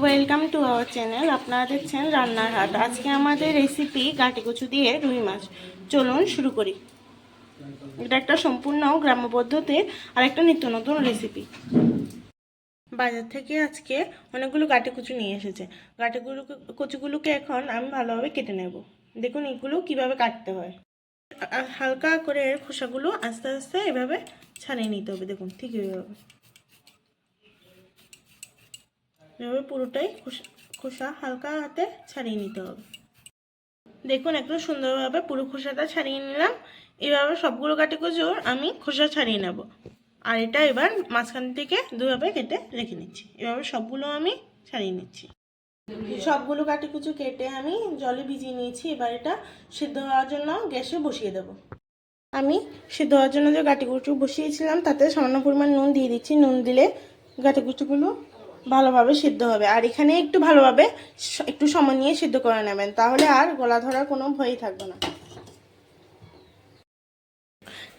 Welcome to our channel আপনারা দেখছেন রান্নার হাট। আজকে আমাদের রেসিপি গাটি কচু দিয়ে রুই মাছ। চলুন শুরু করি। এটা একটা সম্পূর্ণ গ্রাম্য পদ্ধতির আর একটা নিত্য নতুন রেসিপি বাজার থেকে আজকে অনেকগুলো গাটি কচু নিয়ে এসেছে। গাটিগুলো কচুগুলোকে এখন আমি ভালোভাবে কেটে নেব। দেখুন এগুলো কীভাবে কাটতে হয়। হালকা করে খোসাগুলো আস্তে আস্তে এভাবে ছাড়িয়ে নিতে হবে। দেখুন, ঠিক এইভাবে। এভাবে পুরোটাই খোসা- খোসা হালকা হাতে ছাড়িয়ে নিতে হবে। দেখুন, একটু সুন্দরভাবে পুরো খোসাটা ছাড়িয়ে নিলাম। এভাবে সবগুলো কাটে কুচুর আমি খোসা ছাড়িয়ে নেব। আর এটা এবার মাঝখান থেকে দুভাবে কেটে রেখে নিচ্ছি। এভাবে সবগুলো আমি ছাড়িয়ে নিচ্ছি। সবগুলো কাটি কুচু কেটে আমি জলে ভিজিয়ে নিয়েছি। এবার এটা সিদ্ধ হওয়ার জন্য গ্যাসে বসিয়ে দেবো। আমি সিদ্ধ হওয়ার জন্য যে গাটি কুচু বসিয়েছিলাম, তাতে সামান্য পরিমাণ নুন দিয়ে দিচ্ছি। নুন দিলে গাটি কুচুগুলো ভালোভাবে সিদ্ধ হবে। আর এখানে একটু ভালোভাবে একটু সময় নিয়ে সিদ্ধ করে নেবেন। তাহলে আর গলা ধরার কোনো ভয়ই থাকবে না।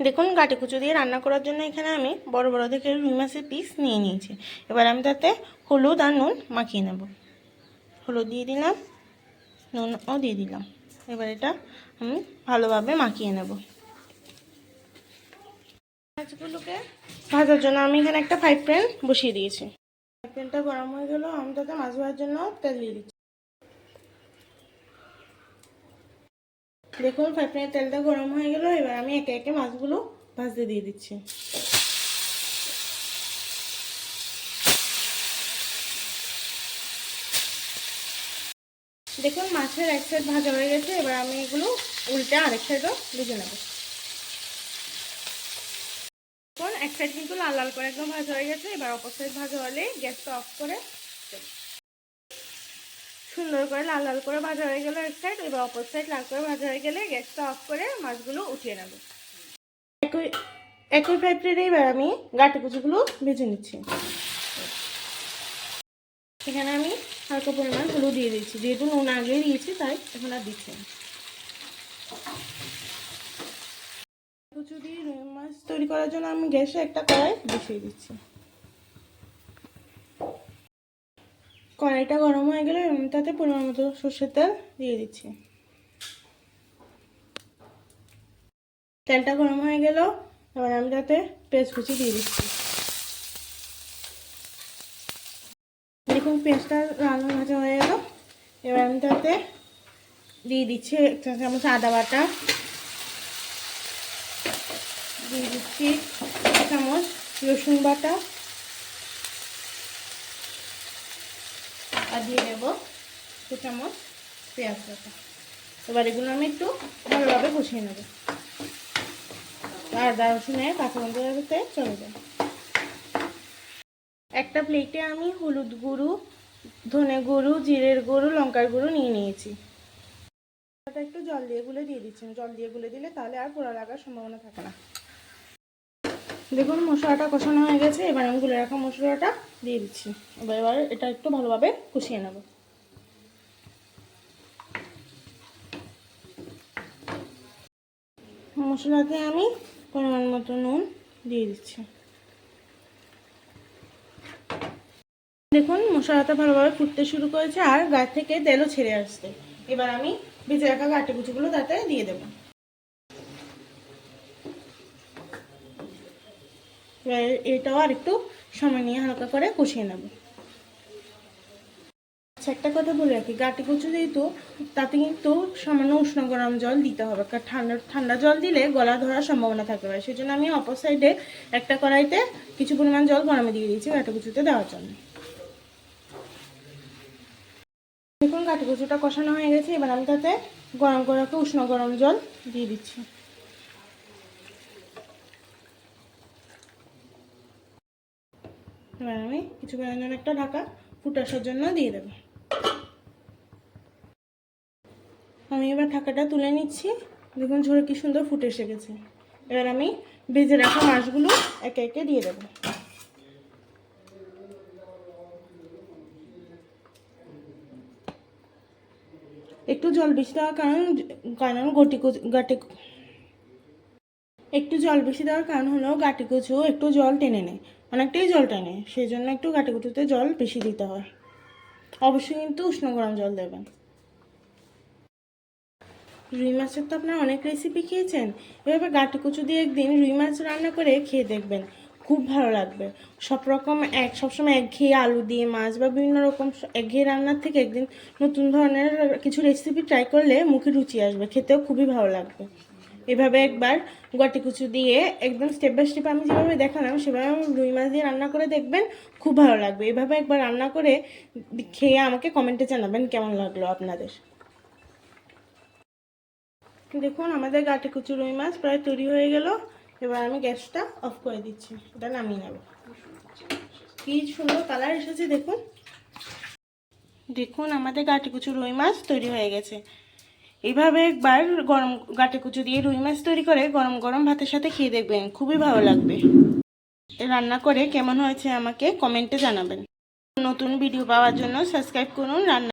দেখুন, গাটি কুচু দিয়ে রান্না করার জন্য এখানে আমি বড় বড় দেখে রুই মাছের পিস নিয়ে নিয়েছি। এবার আমি তাতে হলুদ আর নুন মাখিয়ে নেব। হলুদ দিয়ে দিলাম, নুনও দিয়ে দিলাম। এবার এটা আমি ভালোভাবে মাখিয়ে নেব। মাছগুলোকে ভাজার জন্য আমি এখানে একটা ফ্রাই প্যান বসিয়ে দিয়েছি। প্যানটা গরম হয়ে গেল, আমি তাতে মাছ ভাজার জন্য তেল দিয়ে দিচ্ছি। দেখুন ফ্রাই প্যানের তেলটা গরম হয়ে গেল, এবার আমি একে একে মাছগুলো ভাজতে দিয়ে দিচ্ছি। দেখুন, মাছের এক সাইড ভাজা হয়ে গেছে, এবার আমি এগুলো উল্টে আরেক সাইডও ভেজে নেব দেখুন এক সাইড কিন্তু লাল লাল করে একদম ভাজা হয়ে গেছে। এবার অপর সাইড ভাজা হলে গ্যাসটা অফ করে সুন্দর করে লাল লাল করে ভাজা হয়ে গেল এক সাইড এবার অপর সাইড লাল করে ভাজা হয়ে গেলে গ্যাসটা অফ করে মাছগুলো উঠিয়ে নেব। একই একই ফ্রাই এবার আমি গাটি কুচিগুলো ভেজে নিচ্ছি। এখানে আমি হালকা পরিমাণ হলুদ দিয়ে দিচ্ছি যেহেতু নুন আগে দিয়েছি, তাই এখন আর দিচ্ছি কচু রুই মাছ তৈরি করার জন্য আমি গ্যাসে একটা কড়াই বসিয়ে দিচ্ছি। কড়াইটা গরম হয়ে গেলে তাতে পরিমাণ মতো সর্ষের তেল দিয়ে দিচ্ছি। তেলটা গরম হয়ে গেল, এবার আমি তাতে পেঁয়াজ কুচি দিয়ে দিচ্ছি। দেখুন, পেঁয়াজটা লাল ভাজা হয়ে গেল, এবার আমি তাতে দিয়ে দিচ্ছি এক চামচ আদা বাটা। দিয়ে দিচ্ছি এক চামচ রসুন বাটা। আর দিয়ে দেবো দু চামচ পেঁয়াজ বাটা। এবার এগুলো আমি একটু ভালোভাবে কষিয়ে নেব। আদা রসুনের কাঁচা মধ্যে চলে যায়। একটা প্লেটে আমি হলুদ গুঁড়ো, ধনে গুঁড়ো, জিরের গুঁড়ো, লঙ্কার গুঁড়ো নিয়ে নিয়েছি। একটু জল দিয়ে গুলে দিয়ে দিচ্ছি। জল দিয়ে গুলে দিলে তাহলে আর পোড়া লাগার সম্ভাবনা থাকে না। দেখুন, মশলাটা কষানো হয়ে গেছে। এবার আমি গুলে রাখা মশলাটা দিয়ে দিচ্ছি। এবার এবার এটা একটু ভালোভাবে কষিয়ে নেব। মশলাতে আমি পরিমাণ মতো নুন দিয়ে দিচ্ছি। দেখুন, মশলাটা ভালোভাবে ফুটতে শুরু করেছে আর গা থেকে তেলও ছেড়ে আসছে। এবার আমি ভেজে রাখা গাটি কুচিগুলো তাতে দিয়ে দেবো। এটাও আর একটু সময় নিয়ে হালকা করে কষিয়ে নেব। আচ্ছা একটা কথা বলে রাখি, গাটি কচু যেহেতু, তাতে কিন্তু সামান্য উষ্ণ গরম জল দিতে হবে, কারণ ঠান্ডা ঠান্ডা জল দিলে গলা ধরার সম্ভাবনা থাকতে পারে। সেই জন্য আমি অপর সাইডে একটা কড়াইতে কিছু পরিমাণ জল গরমে দিয়ে দিয়েছি গাটি কচুতে দেওয়ার জন্য। দেখুন কাটি কচুটা কষানো হয়ে গেছে, এবার আমি তাতে গরম করে উষ্ণ গরম জল দিয়ে দিচ্ছি। এবার আমি কিছু জন্য একটা ঢাকা ফুটাসার জন্য দিয়ে দেবো। আমি এবার ঢাকাটা তুলে নিচ্ছি। দেখুন ঝোড়ে কি সুন্দর ফুটে এসে গেছে। এবার আমি ভেজে রাখা মাছগুলো একে একে দিয়ে দেবো। একটু জল বেশি দেওয়ার কারণ কারণ গটি গাটি একটু জল বেশি দেওয়ার কারণ হলো গাটি কচু একটু জল টেনে নেয়। অনেকটাই জল টানে, সেই জন্য একটু গাটিকুটুতে জল বেশি দিতে হয়। অবশ্যই কিন্তু উষ্ণ গরম জল দেবেন। রুই মাছের তো আপনারা অনেক রেসিপি খেয়েছেন। এভাবে গাটি কুচু দিয়ে একদিন রুই মাছ রান্না করে খেয়ে দেখবেন। খুব ভালো লাগবে। সব রকম এক সবসময় একঘেয়ে আলু দিয়ে মাছ বা বিভিন্ন রকম একঘেয়ে রান্নার থেকে একদিন নতুন ধরনের কিছু রেসিপি ট্রাই করলে মুখে রুচি আসবে, খেতেও খুবই ভালো লাগবে। এভাবে একবার গটি কুচু দিয়ে একদম স্টেপ বাই স্টেপ আমি যেভাবে দেখালাম, সেভাবে আমি রুই মাছ দিয়ে রান্না করে দেখবেন খুব ভালো লাগবে। এভাবে একবার রান্না করে খেয়ে আমাকে কমেন্টে জানাবেন কেমন লাগল আপনাদের। দেখুন, আমাদের গাটে কুচু রুই মাছ প্রায় তৈরি হয়ে গেল। এবার আমি গ্যাসটা অফ করে দিচ্ছি। এটা নামিয়ে নেব। কি সুন্দর কালার এসেছে, দেখুন। দেখুন, আমাদের গাটে কুচু রুই মাছ তৈরি হয়ে গেছে। এইভাবে একবার গরম গাঁটে কুচু দিয়ে রুই মাছ তৈরি করে গরম গরম ভাতের সাথে খেয়ে দেখবেন, খুবই ভালো লাগবে। রান্না করে কেমন হয়েছে আমাকে কমেন্টে জানাবেন। নতুন ভিডিও পাওয়ার জন্য সাবস্ক্রাইব করুন, রান্না